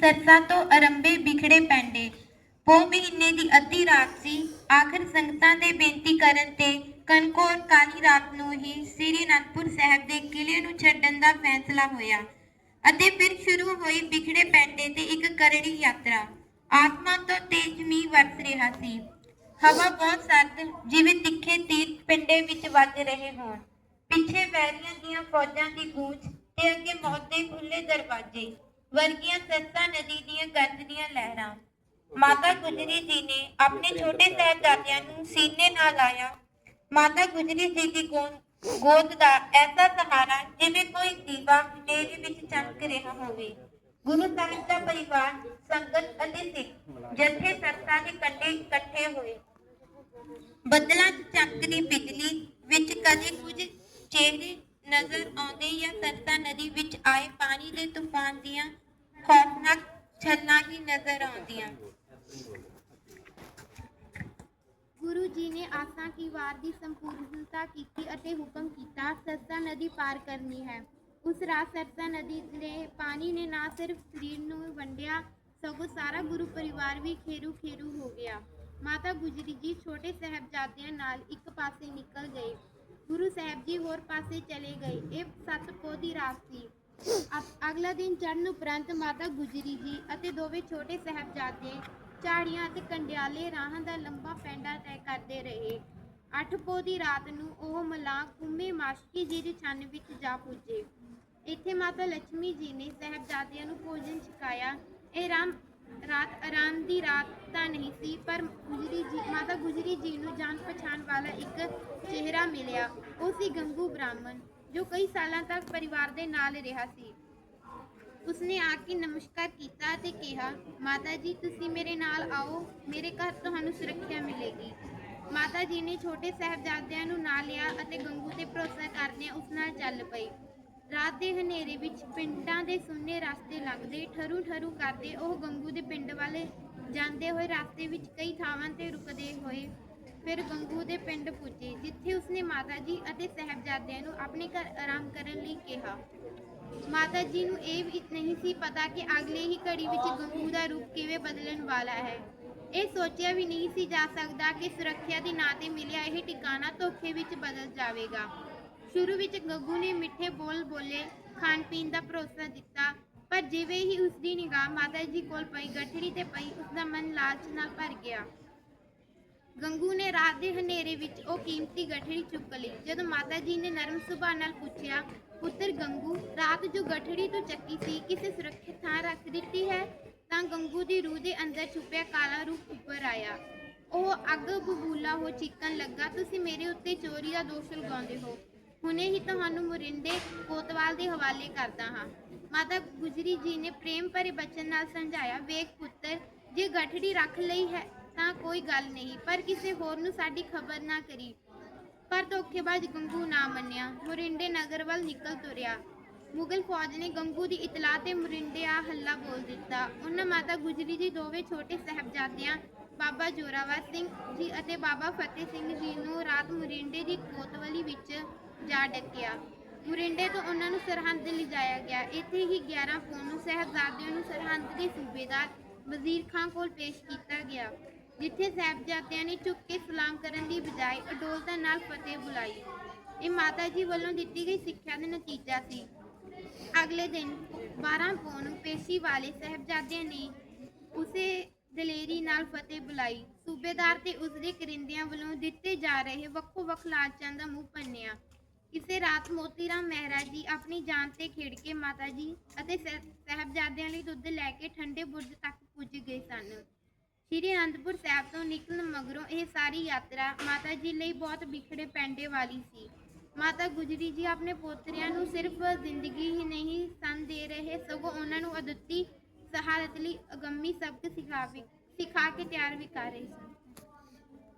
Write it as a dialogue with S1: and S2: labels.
S1: ਸਰਸਾ ਤੋਂ ਅਰੰਭੇ ਵਿਖੜੇ ਪੈਂਡੇ ਪੋ ਮਹੀਨੇ ਦੀ ਅੱਧੀ ਰਾਤ ਸੀ। ਆਖਰ ਸੰਗਤਾਂ ਦੇ ਬੇਨਤੀ ਕਰਨ ਤੇ ਕਨਕੌਰ ਕਾਲੀ ਰਾਤ ਨੂੰ ਹੀ ਸ੍ਰੀ ਅਨੰਦਪੁਰ ਸਾਹਿਬ ਦੇ ਕਿਲੇ ਨੂੰ ਛੱਡਣ ਦਾ ਫੈਸਲਾ ਹੋਇਆ ਅਤੇ ਫਿਰ ਸ਼ੁਰੂ ਹੋਈ ਵਿਖੜੇ ਪੈਂਡੇ ਤੇ ਇੱਕ ਕਰੜੀ ਯਾਤਰਾ। ਆਸਮਾਨ ਤੋਂ ਤੇਜ਼ ਮੀਂਹ ਵਰਸ ਰਿਹਾ ਸੀ। ਹਵਾ ਬਹੁਤ ਸਰਦ, ਜਿਵੇਂ ਤਿੱਖੇ ਤੀਰ ਪਿੰਡੇ ਵਿੱਚ ਵੱਜ ਰਹੇ ਹੋਣ। ਪਿੱਛੇ ਵੈਰੀਆਂ ਦੀਆਂ ਫੌਜਾਂ ਦੀ ਗੂੰਜ ਤੇ ਅੱਗੇ ਮੌਤ ਦੇ ਖੁੱਲੇ ਦਰਵਾਜ਼ੇ। ਵਰਗੀਆਂ ਸਸਤਾ ਨਦੀ ਦੀਆਂ ਗਰਜਦੀਆਂ ਲਹਿਰਾਂ। ਮਾਤਾ ਗੁਜਰੀ ਜੀ ਨੇ ਆਪਣੇ ਛੋਟੇ ਸਾਹਿਬਜ਼ਾਦਿਆਂ ਨੂੰ ਸੀਨੇ ਨਾਲ ਲਾਇਆ ਮਾਤਾ ਗੁਜਰੀ ਜੀ ਦੀ ਗੋਦ ਦਾ ਐਸਾ ਸਹਾਰਾ ਜਿਵੇਂ ਕੋਈ ਦੀਵਾ ਹਨੇਰੇ ਵਿੱਚ ਚਮਕ ਰਿਹਾ ਹੋਵੇ। ਗੁਰੂ ਸਾਹਿਬ ਦਾ ਪਰਿਵਾਰ ਸੰਗਤ ਅਤੇ ਸਿੱਖ ਜਥੇ ਸਰਸਾ ਦੇ ਕੰਢੇ ਇਕੱਠੇ ਹੋਏ। ਬੱਦਲਾਂ 'ਚ ਚਮਕਦੀ ਬਿਜਲੀ ਵਿੱਚ ਕਦੇ ਕੁਝ ਚਿਹਰੇ ਨਜ਼ਰ ਆਉਂਦੇ ਜਾਂ ਸਰਸਾ ਨਦੀ ਵਿੱਚ ਆਏ ਪਾਣੀ ਦੇ ਤੂਫਾਨ ਦੀਆਂ ਖੌਫਨਾਕ ਛੱਲਾਂ ਹੀ ਨਜ਼ਰ ਆਉਂਦੀਆਂ।
S2: ਗੁਰੂ ਜੀ ਨੇ ਆਸਾਂ ਕੀ ਵਾਰ ਦੀ ਸੰਪੂਰਨਤਾ ਕੀਤੀ ਅਤੇ ਹੁਕਮ ਕੀਤਾ, ਸਰਸਾ ਨਦੀ ਪਾਰ ਕਰਨੀ ਹੈ। ਉਸ ਰਾਤ ਸਰਸਾ ਨਦੀ ਦੇ ਪਾਣੀ ਨੇ ਨਾ ਸਿਰਫ ਸਰੀਰ ਨੂੰ ਵੰਡਿਆ, ਸਗੋਂ ਸਾਰਾ ਗੁਰੂ ਪਰਿਵਾਰ ਵੀ ਖੇਰੂ ਖੇਰੂ ਹੋ ਗਿਆ। ਮਾਤਾ ਗੁਜਰੀ ਜੀ ਛੋਟੇ ਸਾਹਿਬਜ਼ਾਦਿਆਂ ਨਾਲ ਇੱਕ ਪਾਸੇ ਨਿਕਲ ਗਏ। ਗੁਰੂ ਸਾਹਿਬ ਜੀ ਹੋਰ ਪਾਸੇ ਚਲੇ ਗਏ। ਇਹ ਸੱਤ ਪੋਹ ਦੀ ਰਾਤ ਸੀ। ਅ- ਅਗਲਾ ਦਿਨ ਚੜ੍ਹਨ ਉਪਰੰਤ ਮਾਤਾ ਗੁਜਰੀ ਜੀ ਅਤੇ ਦੋਵੇਂ ਛੋਟੇ ਸਾਹਿਬਜ਼ਾਦੇ ਝਾੜੀਆਂ ਅਤੇ ਕੰਡਿਆਲੇ ਰਾਹਾਂ ਦਾ ਲੰਬਾ ਪੈਂਡਾ ਤੈਅ ਕਰਦੇ ਰਹੇ। ਅੱਠ ਪੋਹ ਦੀ ਰਾਤ ਨੂੰ ਉਹ ਮਲਾਂ ਕੁੰਮੇ ਮਾਸ਼ਕੀ ਜੀ ਦੀ ਛੰਨ ਵਿੱਚ ਜਾ ਪੁੱਜੇ। ਇੱਥੇ ਮਾਤਾ ਲక్ష్ਮੀ ਜੀ ਨੇ ਸਾਹਿਬਜ਼ਾਦਿਆਂ ਨੂੰ ਭੋਜਨ ਛਕਾਇਆ। ਇਹ ਰਾਮ, ਰਾਤ ਆਰਾਮ ਦੀ ਰਾਤ ਤਾਂ ਨਹੀਂ ਸੀ, ਪਰ ਗੁਜਰੀ ਜੀ, ਮਾਤਾ ਗੁਜਰੀ ਜੀ ਨੂੰ ਜਾਣ ਪਛਾਣ ਵਾਲਾ ਇੱਕ ਚਿਹਰਾ ਮਿਲਿਆ। ਉਹ ਸੀ ਗੰਗੂ ਬ੍ਰਾਹਮਣ। ਜੋ ਕਈ ਸਾਲਾਂ ਤੱਕ ਪਰਿਵਾਰ ਦੇ ਨਾਲ ਰਿਹਾ ਸੀ। ਉਸਨੇ ਆ ਕੇ ਨਮਸਕਾਰ ਕੀਤਾ ਤੇ ਕਿਹਾ, ਮਾਤਾ ਜੀ, ਤੁਸੀਂ ਮੇਰੇ ਨਾਲ ਆਓ, ਮੇਰੇ ਘਰ ਤੁਹਾਨੂੰ ਸੁਰੱਖਿਆ ਮਿਲੇਗੀ। ਮਾਤਾ ਜੀ ਨੇ ਛੋਟੇ ਸਾਹਿਬਜ਼ਾਦਿਆਂ ਨੂੰ ਨਾਲ ਲਿਆ ਅਤੇ ਗੰਗੂ ਤੇ ਭਰੋਸਾ ਕਰਦਿਆਂ ਉਸ ਨਾਲ ਚੱਲ ਪਈ ਰਾਤ ਦੇ ਹਨੇਰੇ ਵਿੱਚ ਪਿੰਡਾਂ ਦੇ ਸੁੰਨੇ ਰਸਤੇ ਲੰਘਦੇ ਠਰੂ ਠਰੂ ਕਰਦੇ ਉਹ ਗੰਗੂ ਦੇ ਪਿੰਡ ਵਾਲੇ ਜਾਂਦੇ ਹੋਏ ਰਸਤੇ ਵਿੱਚ ਕਈ ਥਾਵਾਂ ਤੇ ਰੁਕਦੇ ਹੋਏ ਫਿਰ ਗੰਗੂ ਦੇ ਪਿੰਡ ਪੁੱਜੇ, ਜਿੱਥੇ ਉਸਨੇ ਮਾਤਾ ਜੀ ਅਤੇ ਸਾਹਿਬਜ਼ਾਦਿਆਂ ਨੂੰ ਆਪਣੇ ਘਰ ਆਰਾਮ ਕਰਨ ਲਈ ਕਿਹਾ। ਮਾਤਾ ਜੀ ਨੂੰ ਇਹ ਵੀ ਨਹੀਂ ਸੀ ਪਤਾ ਕਿ ਅਗਲੇ ਹੀ ਘੜੀ ਵਿੱਚ ਗੰਗੂ ਦਾ ਰੂਪ ਕਿਵੇਂ ਬਦਲਣ ਵਾਲਾ ਹੈ। ਇਹ ਸੋਚਿਆ ਵੀ ਨਹੀਂ ਸੀ ਜਾ ਸਕਦਾ ਕਿ ਸੁਰੱਖਿਆ ਦੇ ਨਾਂ ਤੇ ਮਿਲਿਆ ਇਹ ਟਿਕਾਣਾ ਧੋਖੇ ਵਿੱਚ ਬਦਲ ਜਾਵੇਗਾ। ਸ਼ੁਰੂ ਵਿੱਚ ਗੰਗੂ ਨੇ ਮਿੱਠੇ ਬੋਲ ਬੋਲੇ, ਖਾਣ ਪੀਣ ਦਾ ਭਰੋਸਾ ਦਿੱਤਾ, ਪਰ ਜਿਵੇਂ ਹੀ ਉਸ ਦੀ ਨਿਗਾਹ ਮਾਤਾ ਜੀ ਕੋਲ ਪਈ, ਗੱਠੜੀ ਤੇ ਪਈ ਉਸ ਦਾ ਮਨ ਲਾਲਚ ਨਾਲ ਭਰ ਗਿਆ। ਗੰਗੂ ਨੇ ਰਾਤ ਦੇ ਹਨੇਰੇ ਵਿੱਚ ਉਹ ਕੀਮਤੀ ਗਠੜੀ ਚੁੱਕ ਲਈ। ਜਦੋਂ ਮਾਤਾ ਜੀ ਨੇ ਨਰਮ ਸੁਭਾਅ ਨਾਲ ਪੁੱਛਿਆ, ਪੁੱਤਰ ਗੰਗੂ, ਰਾਤ ਜੋ ਗਠੜੀ ਤੋਂ ਚੱਕੀ ਸੀ, ਕਿਸੇ ਸੁਰੱਖਿਅਤ ਥਾਂ ਰੱਖ ਦਿੱਤੀ ਹੈ? ਤਾਂ ਗੰਗੂ ਦੀ ਰੂਹ ਦੇ ਅੰਦਰ ਛੁਪਿਆ ਕਾਲਾ ਰੂਪ ਉੱਪਰ ਆਇਆ। ਉਹ ਅੱਗ ਬਬੂਲਾ ਹੋ ਚੀਕਣ ਲੱਗਾ, ਤੁਸੀਂ ਮੇਰੇ ਉੱਤੇ ਚੋਰੀ ਦਾ ਦੋਸ਼ ਲਗਾਉਂਦੇ ਹੋ। ਹੁਣੇ ਹੀ ਤੁਹਾਨੂੰ ਮੁਰਿੰਦੇ ਕੋਤਵਾਲ ਦੇ ਹਵਾਲੇ ਕਰਦਾ ਹਾਂ। ਮਾਤਾ ਗੁਜਰੀ ਜੀ ਨੇ ਪ੍ਰੇਮ ਭਰੇ ਬਚਨ ਨਾਲ ਸਮਝਾਇਆ, ਵੇਖ ਪੁੱਤਰ, ਜੇ ਗਠੜੀ ਰੱਖ ਲਈ ਹੈ ਤਾਂ ਕੋਈ ਗੱਲ ਨਹੀਂ, ਪਰ ਕਿਸੇ ਹੋਰ ਨੂੰ ਸਾਡੀ ਖਬਰ ਨਾ ਕਰੀ। ਪਰ ਧੋਖੇਬਾਜ਼ ਗੰਗੂ ਨਾ ਮੰਨਿਆ। ਮੁਰਿੰਡੇ ਨਗਰ ਵੱਲ ਨਿਕਲ ਤੁਰਿਆ। ਮੁਗਲ ਫੌਜ ਨੇ ਗੰਗੂ ਦੀ ਇਤਲਾਹ ਤੇ ਮੁਰਿੰਡੇ ਆ ਹੱਲਾ ਬੋਲ ਦਿੱਤਾ। ਉਹਨਾਂ ਮਾਤਾ ਗੁਜਰੀ ਜੀ ਦੋਵੇਂ ਛੋਟੇ ਸਾਹਿਬਜ਼ਾਦਿਆਂ, ਬਾਬਾ ਜੋਰਾਵਰ ਸਿੰਘ ਜੀ ਅਤੇ ਬਾਬਾ ਫਤਿਹ ਸਿੰਘ ਜੀ ਨੂੰ ਰਾਤ ਮੁਰਿੰਡੇ ਦੀ ਕੋਤਵਾਲੀ ਵਿੱਚ ਜਾ ਡੱਕਿਆ। ਮੁਰਿੰਡੇ ਤੋਂ ਉਹਨਾਂ ਨੂੰ ਸਰਹੰਦ ਲਿਜਾਇਆ ਗਿਆ। ਇੱਥੇ ਹੀ 11 ਪੌਣ ਨੂੰ ਸਾਹਿਬਜ਼ਾਦਿਆਂ ਨੂੰ ਸਰਹੰਦ ਦੇ ਸੂਬੇਦਾਰ ਵਜ਼ੀਰ ਖਾਂ ਕੋਲ ਪੇਸ਼ ਕੀਤਾ ਗਿਆ। ਜਿੱਥੇ ਸਾਹਿਬਜ਼ਾਦਿਆਂ ਨੇ ਝੁੱਕ ਕੇ ਸਲਾਮ ਕਰਨ ਦੀ ਬਜਾਏ ਅਡੋਲਤਾ ਨਾਲ ਫਤਿਹ ਬੁਲਾਈ। ਇਹ ਮਾਤਾ ਜੀ ਵੱਲੋਂ ਦਿੱਤੀ ਗਈ ਸਿੱਖਿਆ ਦਾ ਨਤੀਜਾ ਸੀ। ਅਗਲੇ ਦਿਨ 12 ਪੌਣ ਪੇਸ਼ੀ ਵਾਲੇ ਸਾਹਿਬਜ਼ਾਦਿਆਂ ਨੇ ਉਸੇ ਦਲੇਰੀ ਨਾਲ ਫਤਿਹ ਬੁਲਾਈ। ਸੂਬੇਦਾਰ ਤੇ ਉਸਦੇ ਕਰਿੰਦਿਆਂ ਵੱਲੋਂ ਦਿੱਤੇ ਜਾ ਰਹੇ ਵੱਖੋ ਵੱਖ ਲਾਲਚਾਂ ਦਾ ਮੂੰਹ ਪੰਨਿਆ। ਇਸੇ ਰਾਤ ਮੋਤੀ ਰਾਮ ਮਹਿਰਾ ਜੀ ਆਪਣੀ ਜਾਨ ਤੇ ਖੇਡ ਕੇ ਮਾਤਾ ਜੀ ਅਤੇ ਸਹਿ- ਸਾਹਿਬਜ਼ਾਦਿਆਂ ਲਈ ਦੁੱਧ ਲੈ ਕੇ ਠੰਡੇ ਬੁਰਜ ਤੱਕ ਪੁੱਜ ਗਏ ਸਨ। ਸ਼੍ਰੀ ਅਨੰਦਪੁਰ ਸਾਹਿਬ ਤੋਂ ਨਿਕਲਣ ਮਗਰੋਂ ਇਹ ਸਾਰੀ ਯਾਤਰਾ ਮਾਤਾ ਜੀ ਲਈ ਬਹੁਤ ਵਿਖੜੇ ਪੈਂਡੇ ਵਾਲੀ ਸੀ। ਮਾਤਾ ਗੁਜਰੀ ਜੀ ਆਪਣੇ ਪੋਤਰਿਆਂ ਨੂੰ ਸਿਰਫ ਜ਼ਿੰਦਗੀ ਹੀ ਨਹੀਂ ਸਨ ਦੇ ਰਹੇ, ਸਗੋਂ ਉਹਨਾਂ ਨੂੰ ਅਦੁੱਤੀ ਸਹਾਰਤ ਲਈ ਅਗੰਮੀ ਸਬਕ ਸਿਖਾ ਸਿਖਾ ਕੇ ਤਿਆਰ ਵੀ ਕਰ ਰਹੇ ਸਨ।